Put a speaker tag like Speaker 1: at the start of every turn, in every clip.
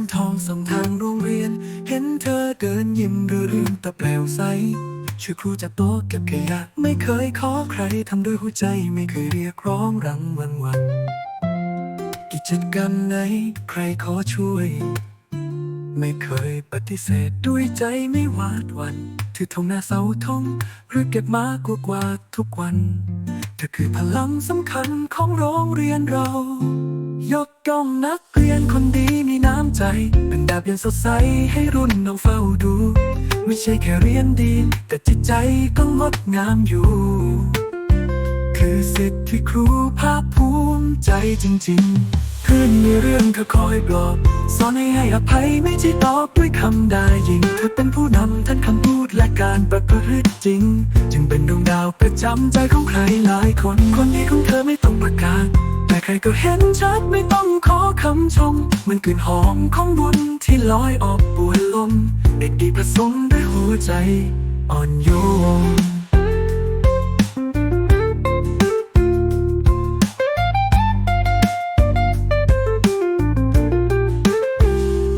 Speaker 1: งทองส่องทางโรงเรียน เห็นเธอเดินยิ้มเรื่อรื่นตะแปลวใสช่วยครูจับโต๊ะเก็บขยะไม่เคยขอใครทำด้วยหัวใจไม่เคยเรียกร้องรังวันวัน กิจกรรมไหนใครขอช่วย ไม่เคยปฏิเสธด้วยใจไม่หวาดวัน ถือธงหน้าเสาธงหรือเก็บมากกว่าทุกวันเธอคือพลังสำคัญของโรงเรียนเรา ยกย่องนักเรียนคนดี ใจ เป็นแบบย่างสดใสให้รุ่นน้องเฝ้าดู ไม่ใช่แค่เรียนดี แต่จิตใจก็งดงามอยู่ คือสิทธิ์ที่ครูภาคภูมิใจจริงๆเพื่อนมีเรื่องเธอคอยปลอบสอนให้ให้อภัยไม่ใช่ตอบด้วยคำได้ยิงเธอเป็นผู้นำทั้งคำพูดและการประพฤติจริง จึงเป็นดวงดาวประจำใจของใครหลายคน คนดีของเธอไม่ต้องประกาศ แต่ใครก็เห็นชัดไม่ต้องขอ คำชมมันกลิ่นหอมของบุญที่ลอยออกปวนลม เด็กดีผสมด้วยหัวใจอ่อนโยน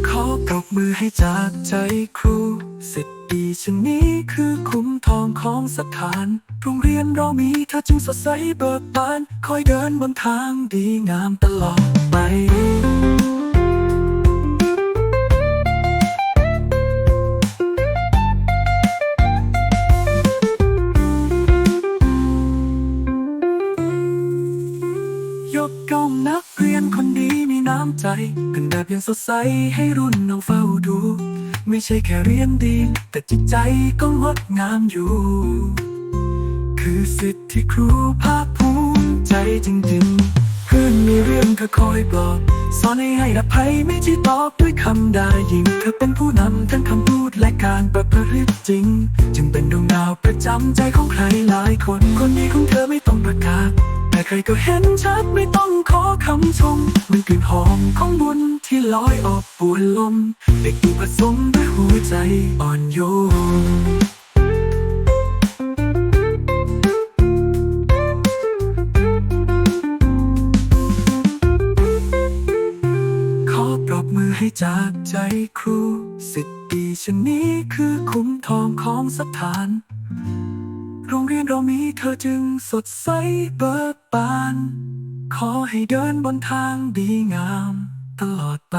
Speaker 1: ขอปรบมือให้จากใจครูสิทธิ์ดีชนนี้คือคุ้มทองของสถาน โรงเรียนเรามีเธอจึงสดใสเบิกบาน คอยเดินบนทางดีงามตลอด ยกย่องนักเรียนคนดีมีน้ำใจเป็นแบบอย่างสดใสให้รุ่นน้องเฝ้าดู ไม่ใช่แค่เรียนดี แต่จิตใจก็งดงามอยู่ คือสิทธิ์ที่ครูภาคภูมิใจจริงๆ อนมีเรื่องเธอคอยปลอบสอนให้ให้อภัยไม่ใช่ตอบด้วยคำได้ยิงเธอเป็นผู้นำทั้งคำพูดและการประพฤติจริง จึงเป็นดวงดาวประจำใจของใครหลายคนคนดีของเธอไม่ต้องประกาศแต่ใครก็เห็นชัดไม่ต้องขอคำชมมันกลิ่นหอมของบุญที่ลอยออกปวนลมเด็กดีผสมด้วยหัวใจอ่อนโยน รบมือให้จากใจครู สิทธิ์ดีชนนี้คือคุ้มทองของสถาน โรงเรียนเรามีเธอจึงสดใสเบิกบาน ขอให้เดินบนทางดีงาม ตลอดไป